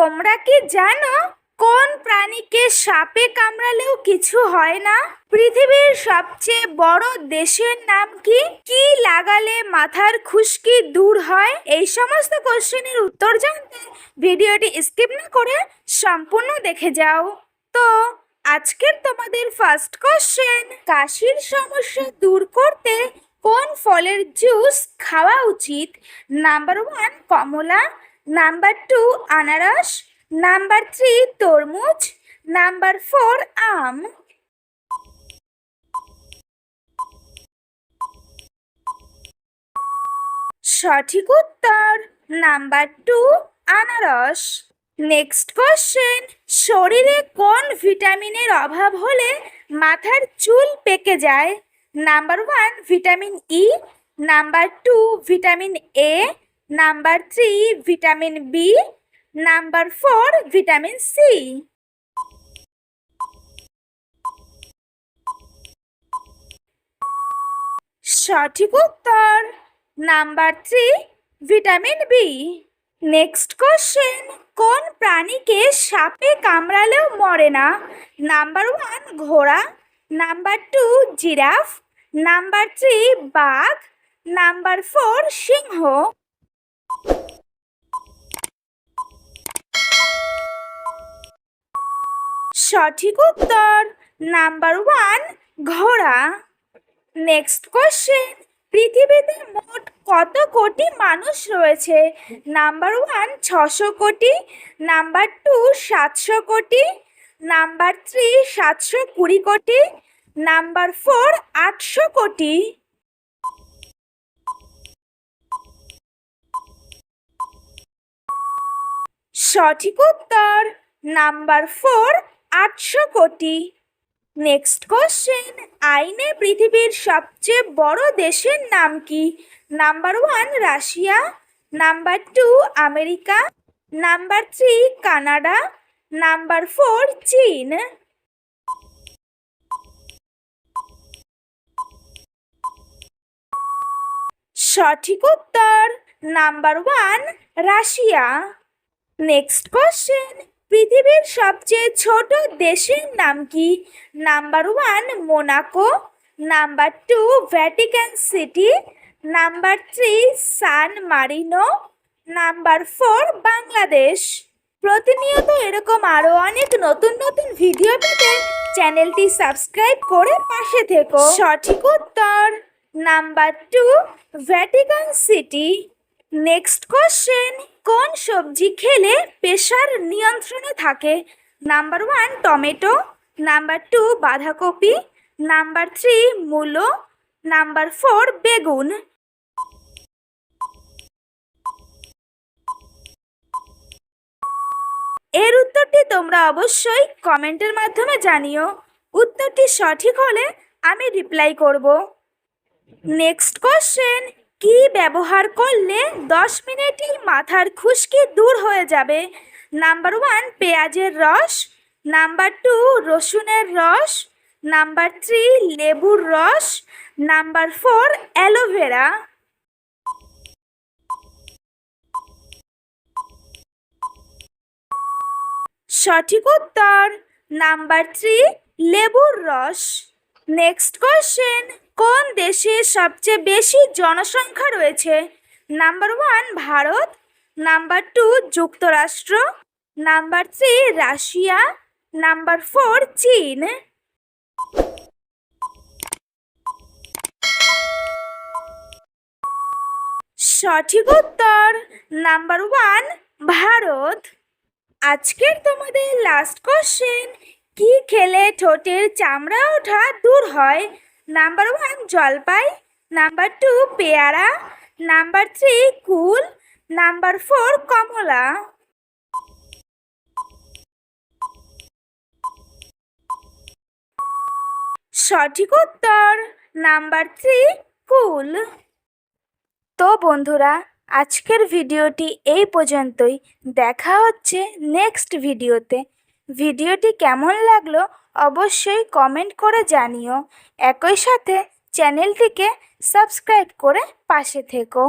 তোমরা কি জানো কোন প্রাণীকে সাপে কামড়ালেও কিছু হয় না? পৃথিবীর সবচেয়ে বড় দেশের নাম কি? কি লাগালে মাথার খুশকি দূর হয়? এই সমস্ত কোশ্চেনের উত্তর জানতে ভিডিওটি স্কিপ না করে সম্পূর্ণ দেখে যাও। তো, আজকের তোমাদের ফার্স্ট কোশ্চেন কাশির সমস্যা দূর করতে কোন ফলের জুস খাওয়া উচিত? নাম্বার ওয়ান কমলা। নাম্বার টু আনারস, নাম্বার থ্রি তরমুজ, নাম্বার ফোর আম। সঠিক উত্তর, নাম্বার টু আনারস। নেক্সট কোশ্চেন, শরীরে কোন ভিটামিনের অভাব হলে মাথার চুল পেকে যায়? Number one vitamin E, number two vitamin A number three, vitamin B. Number four, vitamin C. সঠিক উত্তর। Number three, vitamin B. Next question, কোন প্রাণীকে সাপে কামড়ালেও মরে না? নাম্বার ওয়ান, ঘোড়া। Number two, giraffe. Number three, বাঘ। নাম্বার ফোর, সিংহ। সঠিক উত্তর। নাম্বার ওয়ান, ঘোড়া। নেক্সট কোশ্চেন পৃথিবীতে মোট কত কোটি মানুষ রয়েছে? নাম্বার ওয়ান ছশো কোটি। নাম্বার টু সাতশো কোটি। নাম্বার থ্রি সাতশো কুড়ি কোটি। নাম্বার ফোর আটশো কোটি। সঠিক উত্তর নাম্বার ফোর আটশো কোটি। নেক্সট কোশ্চেন আইনে পৃথিবীর সবচেয়ে বড় দেশের নাম কি? Number one Russia. Number two America. Number three Canada. Number four চীন। সঠিক উত্তর number one Russia. Next question পৃথিবীর সবচেয়ে ছোট দেশের নাম কি? Number one Monaco number two Vatican city number three San Marino number four Bangladesh প্রতিনিয়ত এরকম আরও অনেক নতুন নতুন ভিডিও পেতে চ্যানেলটি সাবস্ক্রাইব করে পাশে থেকো। সঠিক উত্তর number two Vatican city next question কোন সবজি খেলে প্রেশার নিয়ন্ত্রণে থাকে? Number one tomato. Number two বাঁধাকপি। নাম্বার থ্রি মূলো। নাম্বার ফোর বেগুন। এর উত্তরটি তোমরা অবশ্যই কমেন্টের মাধ্যমে জানিও। উত্তরটি সঠিক হলে আমি রিপ্লাই করব। নেক্সট কোশ্চেন কি ব্যবহার করলে দশ মিনিটেই মাথার খুশকি দূর হয়ে যাবে? নাম্বার ওয়ান, পেঁয়াজের রস। নাম্বার টু, রসুনের রস। নাম্বার থ্রি, লেবুর রস। Number four, aloe vera. সঠিক উত্তর, নাম্বার থ্রি, লেবুর রস। নেক্সট কোয়েশ্চেন কোন দেশে সবচেয়ে বেশি জনসংখ্যা রয়েছে? Number one Bharat. Number two যুক্তরাষ্ট্র। Number three Russia. Number four চীন। সঠিক উত্তর নাম্বার ওয়ান ভারত। আজকের তোমাদের লাস্ট কোশ্চেন কি খেলে ঠোঁটের চামড়া ওঠা দূর হয়? নাম্বার ওয়ান জলপাই। নাম্বার টু পেয়ারা। নাম্বার থ্রি কুল। নাম্বার ফোর কমলা। সঠিক উত্তর। নাম্বার থ্রি কুল। তো বন্ধুরা, আজকের ভিডিওটি এই পর্যন্তই। দেখা হচ্ছে নেক্সট ভিডিওতে ভিডিওটি কেমন লাগল অবশ্যই কমেন্ট করে জানিও। একই সাথে চ্যানেলটিকে সাবস্ক্রাইব করে পাশে থেকো।